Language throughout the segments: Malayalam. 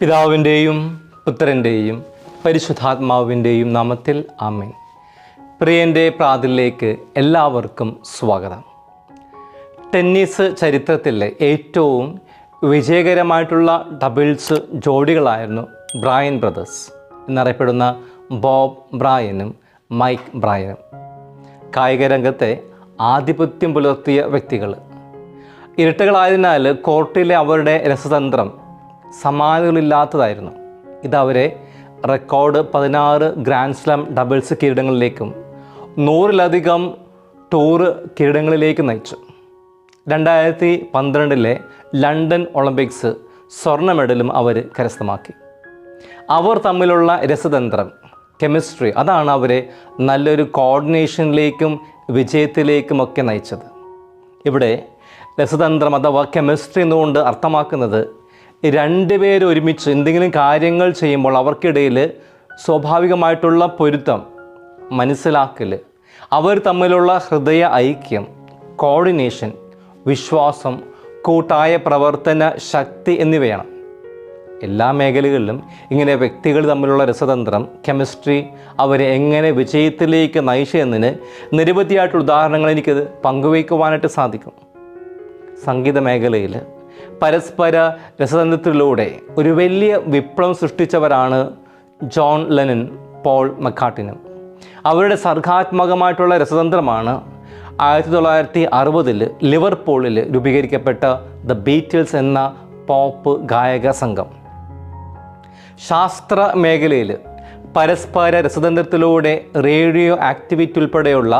പിതാവിന്റെയും പുത്രന്റെയും പരിശുദ്ധാത്മാവിന്റെയും നാമത്തിൽ ആമേൻ. പ്രിയന്റെ പ്രാതിലേക്ക് എല്ലാവർക്കും സ്വാഗതം. ടെന്നീസ് ചരിത്രത്തിലെ ഏറ്റവും വിജയകരമായിട്ടുള്ള ഡബിൾസ് ജോഡികളായിരുന്നു ബ്രായൻ ബ്രദേഴ്സ് എന്നറിയപ്പെടുന്ന ബോബ് ബ്രായനും മൈക്ക് ബ്രായനും. കായിക രംഗത്തെ ആധിപത്യം പുലർത്തിയ വ്യക്തികൾ ഇരട്ടകളായതിനാൽ കോർട്ടിലെ അവരുടെ രസതന്ത്രം സമാനതകളില്ലാത്തതായിരുന്നു ഇതവരെ റെക്കോർഡ് പതിനാറ് ഗ്രാൻഡ് സ്ലാം ഡബിൾസ് കിരീടങ്ങളിലേക്കും നൂറിലധികം ടൂർ കിരീടങ്ങളിലേക്കും നയിച്ചു. രണ്ടായിരത്തി പന്ത്രണ്ടിലെ ലണ്ടൻ ഒളിമ്പിക്സ് സ്വർണ മെഡലും അവർ കരസ്ഥമാക്കി. അവർ തമ്മിലുള്ള രസതന്ത്രം കെമിസ്ട്രി അതാണ് അവരെ നല്ലൊരു കോർഡിനേഷനിലേക്കും വിജയത്തിലേക്കുമൊക്കെ നയിച്ചത്. ഇവിടെ രസതന്ത്രം അഥവാ കെമിസ്ട്രി എന്നുകൊണ്ട് അർത്ഥമാക്കുന്നത് രണ്ടുപേർ ഒരുമിച്ച് എന്തെങ്കിലും കാര്യങ്ങൾ ചെയ്യുമ്പോൾ അവർക്കിടയിൽ സ്വാഭാവികമായിട്ടുള്ള പൊരുത്തം മനസ്സിലാക്കൽ അവർ തമ്മിലുള്ള ഹൃദയ ഐക്യം കോർഡിനേഷൻ വിശ്വാസം കൂട്ടായ പ്രവർത്തന ശക്തി എന്നിവയാണ്. എല്ലാ മേഖലകളിലും ഇങ്ങനെ വ്യക്തികൾ തമ്മിലുള്ള രസതന്ത്രം കെമിസ്ട്രി അവരെ എങ്ങനെ വിജയത്തിലേക്ക് നയിച്ചെന്നതിന് നിരവധിയായിട്ടുള്ള ഉദാഹരണങ്ങൾ എനിക്കത് പങ്കുവയ്ക്കുവാനായിട്ട് സാധിക്കും. സംഗീത മേഖലയിൽ പരസ്പര രസതന്ത്രത്തിലൂടെ ഒരു വലിയ വിപ്ലവം സൃഷ്ടിച്ചവരാണ് ജോൺ ലെനൻ പോൾ മക്കാട്ടിനും. അവരുടെ സർഗാത്മകമായിട്ടുള്ള രസതന്ത്രമാണ് ആയിരത്തി തൊള്ളായിരത്തി അറുപതിൽ ലിവർപൂളിൽ രൂപീകരിക്കപ്പെട്ട ദ ബീറ്റിൽസ് എന്ന പോപ്പ് ഗായക സംഘം. ശാസ്ത്ര മേഖലയിൽ പരസ്പര രസതന്ത്രത്തിലൂടെ റേഡിയോ ആക്ടിവിറ്റി ഉൾപ്പെടെയുള്ള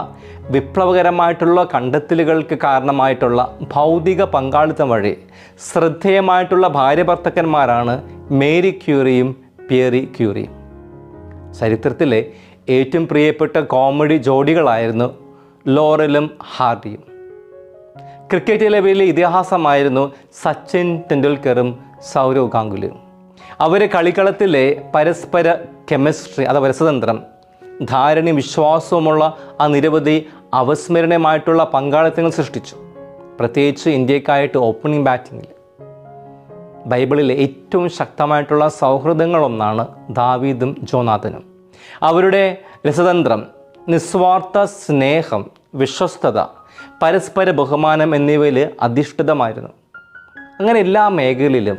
വിപ്ലവകരമായിട്ടുള്ള കണ്ടെത്തലുകൾക്ക് കാരണമായിട്ടുള്ള ഭൗതിക പങ്കാളിത്തം വഴി ശ്രദ്ധേയമായിട്ടുള്ള ഭാര്യ ഭർത്തക്കന്മാരാണ് മേരി ക്യൂറിയും പിയറി ക്യൂറിയും ചരിത്രത്തിലെ ഏറ്റവും പ്രിയപ്പെട്ട കോമഡി ജോഡികളായിരുന്നു ലോറലും ഹാർഡിയും. ക്രിക്കറ്റിലെ വലിയ ഇതിഹാസമായിരുന്നു സച്ചിൻ ടെണ്ടുൽക്കറും സൗരവ് ഗാംഗുലിയും. അവരെ കളിക്കളത്തിലെ പരസ്പര കെമിസ്ട്രി അഥവാ രസതന്ത്രം. ധാരണയും വിശ്വാസവുമുള്ള ആ നിരവധി അവസ്മരണീയമായിട്ടുള്ള പങ്കാളിത്തങ്ങൾ സൃഷ്ടിച്ചു. പ്രത്യേകിച്ച് ഇന്ത്യക്കായിട്ട് ഓപ്പണിംഗ് ബാറ്റിങ്ങിൽ ബൈബിളിലെ ഏറ്റവും ശക്തമായിട്ടുള്ള സൗഹൃദങ്ങളൊന്നാണ് ദാവീദും ജോനാഥനും. അവരുടെ രസതന്ത്രം നിസ്വാർത്ഥ സ്നേഹം വിശ്വസ്തത പരസ്പര ബഹുമാനം എന്നിവയിൽ അധിഷ്ഠിതമായിരുന്നു. അങ്ങനെ എല്ലാ മേഖലയിലും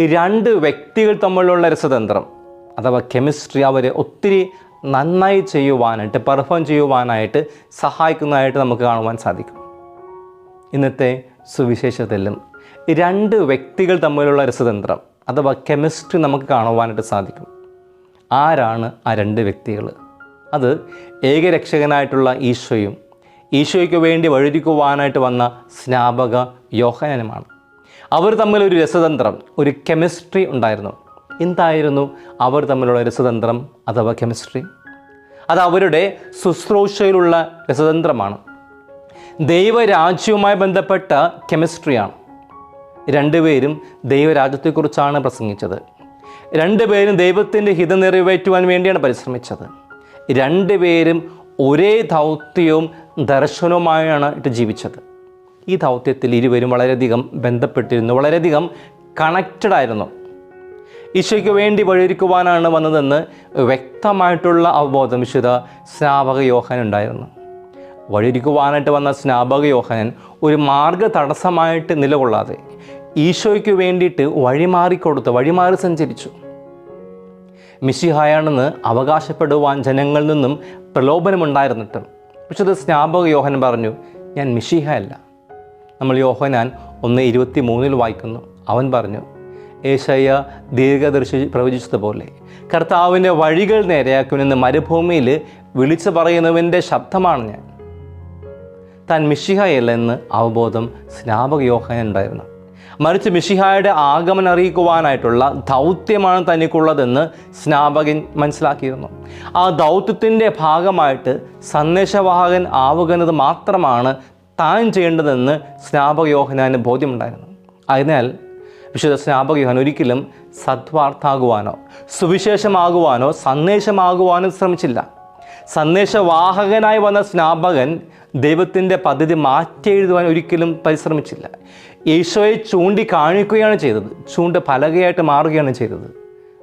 രണ്ട് വ്യക്തികൾ തമ്മിലുള്ള രസതന്ത്രം അഥവാ കെമിസ്ട്രി അവർ ഒത്തിരി നന്നായി ചെയ്യുവാനായിട്ട് പെർഫോം ചെയ്യുവാനായിട്ട് സഹായിക്കുന്നതായിട്ട് നമുക്ക് കാണുവാൻ സാധിക്കും. ഇന്നത്തെ സുവിശേഷത്തിലും രണ്ട് വ്യക്തികൾ തമ്മിലുള്ള രസതന്ത്രം അഥവാ കെമിസ്ട്രി നമുക്ക് കാണുവാനായിട്ട് സാധിക്കും. ആരാണ് ആ രണ്ട് വ്യക്തികൾ? അത് ഏകരക്ഷകനായിട്ടുള്ള ഈശോയും ഈശോയ്ക്ക് വേണ്ടി വഴിരിക്കുവാനായിട്ട് വന്ന സ്നാപക യോഹനനുമാണ്. അവർ തമ്മിൽ ഒരു രസതന്ത്രം ഒരു കെമിസ്ട്രി ഉണ്ടായിരുന്നു. എന്തായിരുന്നു? അവർ തമ്മിലുള്ള രസതന്ത്രം അഥവാ കെമിസ്ട്രി അത് അവരുടെ ശുശ്രൂഷയിലുള്ള രസതന്ത്രമാണ്. ദൈവരാജ്യവുമായി ബന്ധപ്പെട്ട കെമിസ്ട്രിയാണ് രണ്ടുപേരും ദൈവരാജ്യത്തെക്കുറിച്ചാണ് പ്രസംഗിച്ചത്. രണ്ടുപേരും ദൈവത്തിന്റെ ഹിതം നിറവേറ്റുവാൻ വേണ്ടിയാണ് പരിശ്രമിച്ചത്. രണ്ടുപേരും ഒരേ ദൗത്യവും ദർശനവുമായാണ് ഇട്ട് ജീവിച്ചത്. ഈ ദൗത്യത്തിൽ ഇരുവരും വളരെയധികം ബന്ധപ്പെട്ടിരുന്നു വളരെയധികം കണക്റ്റഡ് ആയിരുന്നു. ഈശോയ്ക്ക് വേണ്ടി വഴിയൊരുക്കുവാനാണ് വന്നതെന്ന് വ്യക്തമായിട്ടുള്ള അവബോധം വിശുദ്ധ സ്നാപക യോഹൻ ഉണ്ടായിരുന്നു. വഴിയൊരുക്കുവാനായിട്ട് വന്ന സ്നാപക യോഹനൻ ഒരു മാർഗ തടസ്സമായിട്ട് നിലകൊള്ളാതെ ഈശോയ്ക്ക് വേണ്ടിയിട്ട് വഴിമാറിക്കൊടുത്ത് വഴിമാറി സഞ്ചരിച്ചു. മിശിഹായാണെന്ന് അവകാശപ്പെടുവാൻ ജനങ്ങളിൽ നിന്നും പ്രലോഭനമുണ്ടായിരുന്നിട്ടും വിശുദ്ധ സ്നാപക യോഹൻ പറഞ്ഞു ഞാൻ മിശിഹ അല്ല നമ്മൾ യോഹനാൻ ഒന്ന് ഇരുപത്തി മൂന്നിൽ വായിക്കുന്നു. അവൻ പറഞ്ഞു ഏശയ്യ ദീർഘദർശി പ്രവചിച്ചതുപോലെ കർത്താവിന്റെ വഴികൾ നേരെയാക്കുമെന്ന് മരുഭൂമിയിൽ വിളിച്ചു പറയുന്നവന്റെ ശബ്ദമാണ് ഞാൻ. താൻ മിഷിഹായല്ലെന്ന് അവബോധം സ്നാപക യോഹന ഉണ്ടായിരുന്നു. മറിച്ച് മിഷിഹായുടെ ആഗമനം അറിയിക്കുവാനായിട്ടുള്ള ദൗത്യമാണ് തനിക്കുള്ളതെന്ന് സ്നാപകൻ മനസ്സിലാക്കിയിരുന്നു. ആ ദൗത്യത്തിന്റെ ഭാഗമായിട്ട് സന്ദേശവാഹകൻ ആവുകയെന്നത് മാത്രമാണ് താൻ ചെയ്യേണ്ടതെന്ന് സ്നാപക യോഹനാന് ബോധ്യമുണ്ടായിരുന്നു. അതിനാൽ വിശുദ്ധ സ്നാപക യോഹൻ ഒരിക്കലും സദ്വാർത്ഥാകുവാനോ സുവിശേഷമാകുവാനോ സന്ദേശമാകുവാനോ ശ്രമിച്ചില്ല. സന്ദേശവാഹകനായി വന്ന സ്നാപകൻ ദൈവത്തിന്റെ പദ്ധതി മാറ്റി എഴുതുവാൻ ഒരിക്കലും പരിശ്രമിച്ചില്ല. ഈശോയെ ചൂണ്ടിക്കാണിക്കുകയാണ് ചെയ്തത് ചൂണ്ട് പലകയായിട്ട് മാറുകയാണ് ചെയ്തത്.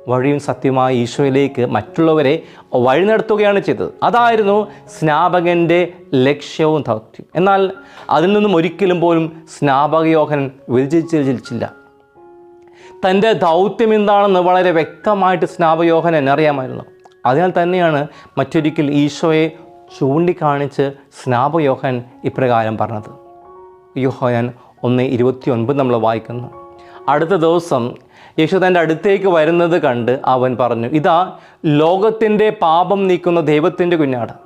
വഴിയും സത്യമായ ഈശോയിലേക്ക് മറ്റുള്ളവരെ വഴി നടത്തുകയാണ് ചെയ്തത്. അതായിരുന്നു സ്നാപകന്റെ ലക്ഷ്യവും ദൗത്യം. എന്നാൽ അതിൽ നിന്നും ഒരിക്കലും പോലും സ്നാപകയോഹൻ വിജയിച്ചില്ല തന്റെ ദൗത്യം എന്താണെന്ന് വളരെ വ്യക്തമായിട്ട് സ്നാപയോഹനൻ അറിയാമായിരുന്നു അതിനാൽ തന്നെയാണ് മറ്റൊരിക്കൽ ഈശോയെ ചൂണ്ടിക്കാണിച്ച് സ്നാപയോഹൻ ഇപ്രകാരം പറഞ്ഞത്. യോഹനൻ ഒന്ന് ഇരുപത്തി ഒൻപത് നമ്മൾ വായിക്കുന്നു. അടുത്ത ദിവസം യേശു തന്റെ അടുത്തേക്ക് വരുന്നത് കണ്ട് അവൻ പറഞ്ഞു ഇതാ ലോകത്തിന്റെ പാപം നീക്കുന്ന ദൈവത്തിന്റെ കുഞ്ഞാട്.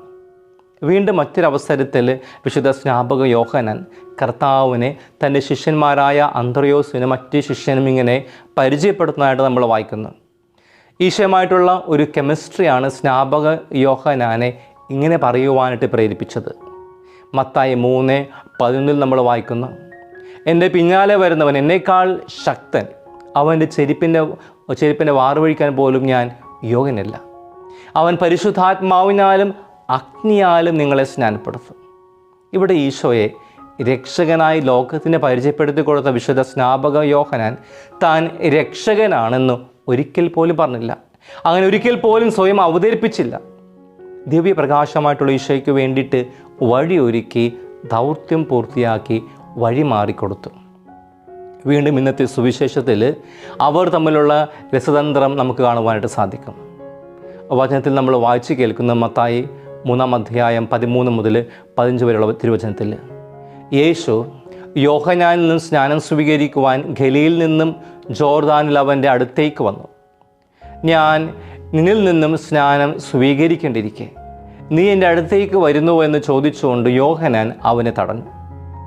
വീണ്ടും മറ്റൊരവസരത്തിൽ വിശുദ്ധ സ്നാപക യോഹനൻ കർത്താവിനെ തന്റെ ശിഷ്യന്മാരായ അന്ത്രയോസിനും മറ്റ് ശിഷ്യനും ഇങ്ങനെ പരിചയപ്പെടുത്തുന്നതായിട്ട് നമ്മൾ വായിക്കുന്നു. ഈശയമായിട്ടുള്ള ഒരു കെമിസ്ട്രിയാണ് സ്നാപക യോഹനാനെ ഇങ്ങനെ പറയുവാനായിട്ട് പ്രേരിപ്പിച്ചത്. മത്തായി മൂന്ന് പതിനൊന്നിൽ നമ്മൾ വായിക്കുന്നു. എന്റെ പിന്നാലെ വരുന്നവൻ എന്നേക്കാൾ ശക്തൻ. അവന്റെ ചെരുപ്പിന്റെ ചെരുപ്പിന്റെ വാറുവഴിക്കാൻ പോലും ഞാൻ യോഗ്യനല്ല. അവൻ പരിശുദ്ധാത്മാവിനാലും അഗ്നിയാലും നിങ്ങളെ സ്നാനപ്പെടുത്തും. ഇവിടെ ഈശോയെ രക്ഷകനായി ലോകത്തിന് പരിചയപ്പെടുത്തി കൊടുത്ത വിശുദ്ധ സ്നാപക യോഹനാൻ താൻ രക്ഷകനാണെന്ന് ഒരിക്കൽ പോലും പറഞ്ഞില്ല. അങ്ങനെ ഒരിക്കൽ പോലും സ്വയം അവതരിപ്പിച്ചില്ല. ദിവ്യപ്രകാശമായിട്ടുള്ള ഈശോയ്ക്ക് വേണ്ടിയിട്ട് വഴിയൊരുക്കി ദൗത്യം പൂർത്തിയാക്കി വഴി മാറിക്കൊടുത്തു വീണ്ടും ഇന്നത്തെ സുവിശേഷത്തിൽ അവർ തമ്മിലുള്ള രസതന്ത്രം നമുക്ക് കാണുവാനായിട്ട് സാധിക്കും. വചനത്തിൽ നമ്മൾ വായിച്ചു കേൾക്കുന്ന മത്തായി മൂന്നാം അധ്യായം പതിമൂന്ന് മുതൽ പതിനഞ്ച് വരെയുള്ള തിരുവചനത്തിൽ. യേശു യോഹനാനിൽ നിന്നും സ്നാനം സ്വീകരിക്കുവാൻ ഖലിയിൽ നിന്നും ജോർദാനിൽ അവന്റെ അടുത്തേക്ക് വന്നു. ഞാൻ നിന്നിൽ നിന്നും സ്നാനം സ്വീകരിക്കേണ്ടിരിക്കെ നീ എന്റെ അടുത്തേക്ക് വരുന്നുവോ എന്ന് ചോദിച്ചുകൊണ്ട് യോഹനാൻ അവനെ തടഞ്ഞു.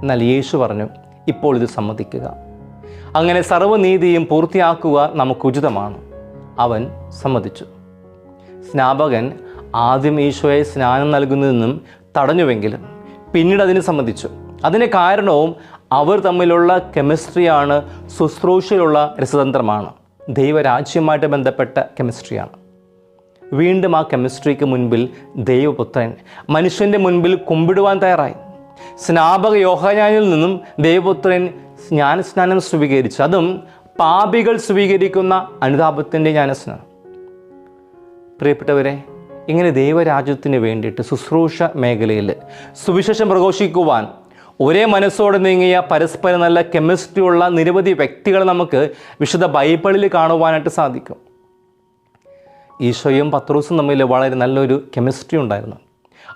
എന്നാൽ യേശു പറഞ്ഞു ഇപ്പോൾ ഇത് സമ്മതിക്കുക. അങ്ങനെ സർവനീതിയും പൂർത്തിയാക്കുക നമുക്ക് ഉചിതമാണ്. അവൻ സമ്മതിച്ചു. സ്നാപകൻ ആദ്യം ഈശോയെ സ്നാനം നൽകുന്നതെന്നും തടഞ്ഞുവെങ്കിലും പിന്നീട് അതിനെ സംബന്ധിച്ചു. അതിന് കാരണവും അവർ തമ്മിലുള്ള കെമിസ്ട്രിയാണ് ശുശ്രൂഷയിലുള്ള രസതന്ത്രമാണ്. ദൈവരാജ്യവുമായിട്ട് ബന്ധപ്പെട്ട കെമിസ്ട്രിയാണ് വീണ്ടും ആ കെമിസ്ട്രിക്ക് മുൻപിൽ ദൈവപുത്രൻ മനുഷ്യന്റെ മുൻപിൽ കുമ്പിടുവാൻ തയ്യാറായി. സ്നാപക യോഹനാനിൽ നിന്നും ദൈവപുത്രൻ ജ്ഞാനസ്നാനം സ്വീകരിച്ചു. അതും പാപികൾ സ്വീകരിക്കുന്ന അനുതാപത്തിന്റെ ജ്ഞാനസ്നാനം. പ്രിയപ്പെട്ടവരെ ഇങ്ങനെ ദൈവരാജ്യത്തിന് വേണ്ടിയിട്ട് ശുശ്രൂഷ മേഖലയിൽ സുവിശേഷം പ്രഘോഷിക്കുവാൻ ഒരേ മനസ്സോടെ നീങ്ങിയ പരസ്പരം നല്ല കെമിസ്ട്രി ഉള്ള നിരവധി വ്യക്തികൾ നമുക്ക് വിശുദ്ധ ബൈബിളിൽ കാണുവാനായിട്ട് സാധിക്കും. ഈശോയും പത്രോസും തമ്മിൽ വളരെ നല്ലൊരു കെമിസ്ട്രി ഉണ്ടായിരുന്നു.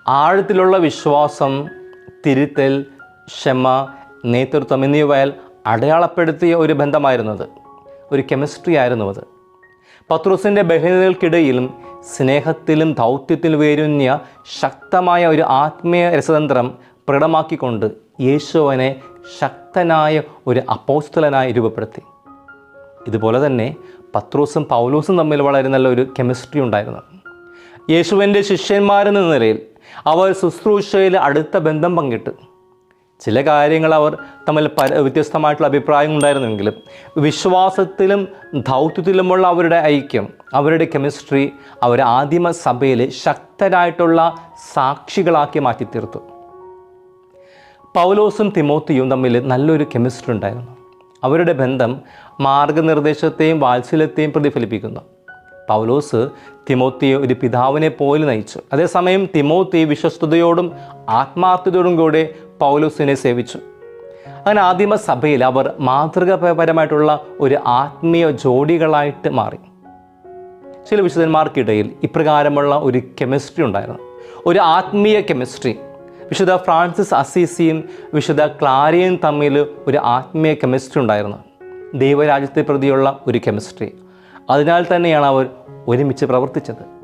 ആഴത്തിലുള്ള വിശ്വാസം തിരുത്തൽ ക്ഷമ നേതൃത്വം എന്നിവയാൽ അടയാളപ്പെടുത്തിയ ഒരു ബന്ധമായിരുന്നത്. ഒരു കെമിസ്ട്രി ആയിരുന്നു അത്. പത്രോസിന്റെ ബഹിനികൾക്കിടയിലും സ്നേഹത്തിലും ദൗത്യത്തിലും വേരുന്നിയ ശക്തമായ ഒരു ആത്മീയ രസതന്ത്രം പ്രകടമാക്കിക്കൊണ്ട് യേശുവനെ ശക്തനായ ഒരു അപ്പോസ്തലനായി രൂപപ്പെടുത്തി. ഇതുപോലെ തന്നെ പത്രോസും പൗലോസും തമ്മിൽ വളരെ നല്ലൊരു കെമിസ്ട്രി ഉണ്ടായിരുന്നു. യേശുവിന്റെ ശിഷ്യന്മാരെന്ന നിലയിൽ അവർ ശുശ്രൂഷയിൽ അടുത്ത ബന്ധം പങ്കിട്ട്. ചില കാര്യങ്ങൾ അവർ തമ്മിൽ പര വ്യത്യസ്തമായിട്ടുള്ള അഭിപ്രായം ഉണ്ടായിരുന്നെങ്കിലും വിശ്വാസത്തിലും ദൗത്യത്തിലുമുള്ള അവരുടെ ഐക്യം അവരുടെ കെമിസ്ട്രി അവർ ആദിമ സഭയിൽ ശക്തരായിട്ടുള്ള സാക്ഷികളാക്കി മാറ്റി തീർത്തു പൗലോസും തിമോത്തിയും തമ്മിൽ നല്ലൊരു കെമിസ്ട്രി ഉണ്ടായിരുന്നു. അവരുടെ ബന്ധം മാർഗനിർദ്ദേശത്തെയും വാത്സല്യത്തെയും പ്രതിഫലിപ്പിക്കുന്നു. പൗലോസ് തിമോത്തിയെ ഒരു പിതാവിനെ പോലെ നയിച്ചു. അതേസമയം തിമോത്തി വിശ്വസ്തയോടും ആത്മാർത്ഥതയോടും കൂടെ പൗലോസിനെ സേവിച്ചു. അങ്ങനെ ആദിമ സഭയിൽ അവർ മാതൃകാപരമായിട്ടുള്ള ഒരു ആത്മീയ ജോഡികളായിട്ട് മാറി. ചില വിശുദ്ധന്മാർക്കിടയിൽ ഇപ്രകാരമുള്ള ഒരു കെമിസ്ട്രി ഉണ്ടായിരുന്നു. ഒരു ആത്മീയ കെമിസ്ട്രി. വിശുദ്ധ ഫ്രാൻസിസ് അസീസിയും വിശുദ്ധ ക്ലാരിയും തമ്മിൽ ഒരു ആത്മീയ കെമിസ്ട്രി ഉണ്ടായിരുന്നു. ദൈവരാജ്യത്തെ പ്രതിയുള്ള ഒരു കെമിസ്ട്രി. അതിനാൽ തന്നെയാണ് അവർ ഒരുമിച്ച് പ്രവർത്തിച്ചത്.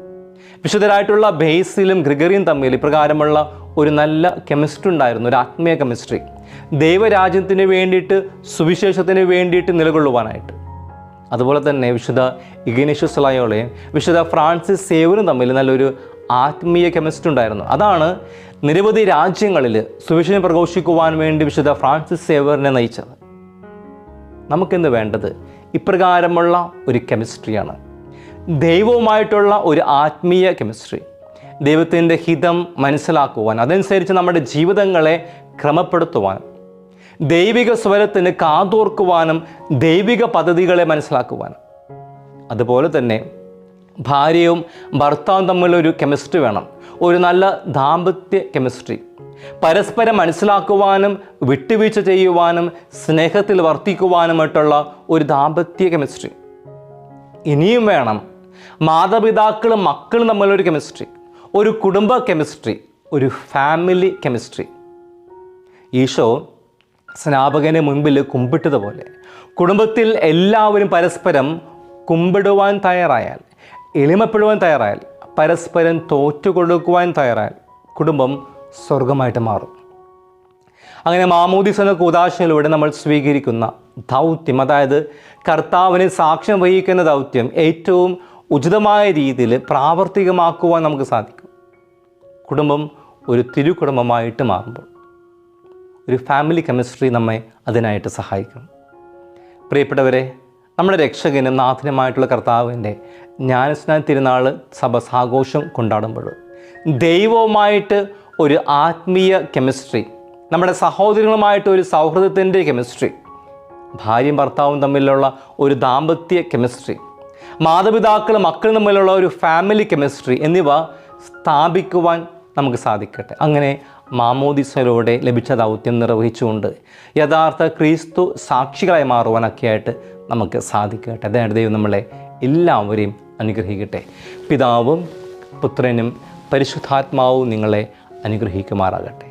വിശുദ്ധരായിട്ടുള്ള ബേസിലും ഗ്രിഗറിയും തമ്മിൽ ഇപ്രകാരമുള്ള ഒരു നല്ല കെമിസ്ട്രി ഉണ്ടായിരുന്നു ഒരു ആത്മീയ കെമിസ്ട്രി. ദൈവരാജ്യത്തിന് വേണ്ടിയിട്ട് സുവിശേഷത്തിന് വേണ്ടിയിട്ട് നിലകൊള്ളുവാനായിട്ട്. അതുപോലെ തന്നെ വിശുദ്ധ ഇഗ്നേഷ്യസ് ലയോളയും വിശുദ്ധ ഫ്രാൻസിസ് സേവനും തമ്മിൽ നല്ലൊരു ആത്മീയ കെമിസ്ട്രി ഉണ്ടായിരുന്നു. അതാണ് നിരവധി രാജ്യങ്ങളിൽ സുവിശേഷം പ്രഘോഷിക്കുവാൻ വേണ്ടി വിശുദ്ധ ഫ്രാൻസിസ് സേവറിനെ നയിച്ചത്. നമുക്കിന്ന് വേണ്ടത് ഇപ്രകാരമുള്ള ഒരു കെമിസ്ട്രിയാണ്. ദൈവവുമായിട്ടുള്ള ഒരു ആത്മീയ കെമിസ്ട്രി. ദൈവത്തിന്റെ ഹിതം മനസ്സിലാക്കുവാൻ അതനുസരിച്ച് നമ്മുടെ ജീവിതങ്ങളെ ക്രമപ്പെടുത്തുവാൻ ദൈവിക സ്വരത്തിന് കാതോർക്കുവാനും ദൈവിക പദ്ധതികളെ മനസ്സിലാക്കുവാനും അതുപോലെ തന്നെ ഭാര്യയും ഭർത്താവും തമ്മിലൊരു കെമിസ്ട്രി വേണം. ഒരു നല്ല ദാമ്പത്യ കെമിസ്ട്രി. പരസ്പരം മനസ്സിലാക്കുവാനും വിട്ടുവീഴ്ച ചെയ്യുവാനും സ്നേഹത്തിൽ വർത്തിക്കുവാനുമായിട്ടുള്ള ഒരു ദാമ്പത്യ കെമിസ്ട്രി ഇനിയും വേണം മാതാപിതാക്കളും മക്കളും തമ്മിലൊരു കെമിസ്ട്രി ഒരു കുടുംബ കെമിസ്ട്രി ഒരു ഫാമിലി കെമിസ്ട്രി ഈശോ സ്നാപകന് മുൻപിൽ കുമ്പിട്ടതുപോലെ കുടുംബത്തിൽ എല്ലാവരും പരസ്പരം കുമ്പിടുവാൻ തയ്യാറായാൽ എളിമപ്പെടുവാൻ തയ്യാറായാൽ പരസ്പരം തോറ്റുകൊടുക്കുവാൻ തയ്യാറായാൽ കുടുംബം സ്വർഗമായിട്ട് മാറും. അങ്ങനെ മാമൂദിസ് എന്ന കൂതാശയിലൂടെ നമ്മൾ സ്വീകരിക്കുന്ന ദൗത്യം അതായത് കർത്താവിന് സാക്ഷ്യം വഹിക്കുന്ന ദൗത്യം ഏറ്റവും ഉചിതമായ രീതിയിൽ പ്രാവർത്തികമാക്കുവാൻ നമുക്ക് സാധിക്കും. കുടുംബം ഒരു തിരുകുടുംബമായിട്ട് മാറുമ്പോൾ ഒരു ഫാമിലി കെമിസ്ട്രി നമ്മെ അതിനായിട്ട് സഹായിക്കും. പ്രിയപ്പെട്ടവരെ നമ്മുടെ രക്ഷകനും നാഥനുമായിട്ടുള്ള കർത്താവിന്റെ ജ്ഞാനസ്നാന തിരുനാൾ സഭ സാഘോഷം കൊണ്ടാടുമ്പോൾ ദൈവവുമായിട്ട് ഒരു ആത്മീയ കെമിസ്ട്രി. നമ്മുടെ സഹോദരങ്ങളുമായിട്ട് ഒരു സൗഹൃദത്തിന്റെ കെമിസ്ട്രി. ഭാര്യയും ഭർത്താവും തമ്മിലുള്ള ഒരു ദാമ്പത്യ കെമിസ്ട്രി. മാതാപിതാക്കളും മക്കളും തമ്മിലുള്ള ഒരു ഫാമിലി കെമിസ്ട്രി എന്നിവ സ്ഥാപിക്കുവാൻ നമുക്ക് സാധിക്കട്ടെ. അങ്ങനെ മാമോദിസയിലൂടെ ലഭിച്ച ദൗത്യം നിർവഹിച്ചുകൊണ്ട് യഥാർത്ഥ ക്രിസ്തു സാക്ഷികളായി മാറുവാനൊക്കെയായിട്ട് നമുക്ക് സാധിക്കട്ടെ. അതായത് ദൈവം നമ്മളെ എല്ലാവരെയും അനുഗ്രഹിക്കട്ടെ. പിതാവും പുത്രനും പരിശുദ്ധാത്മാവും നിങ്ങളെ അനുഗ്രഹിക്കുമാറാകട്ടെ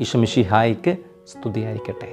ഈശമിഷിഹായിക്ക് സ്തുതിയായിരിക്കട്ടെ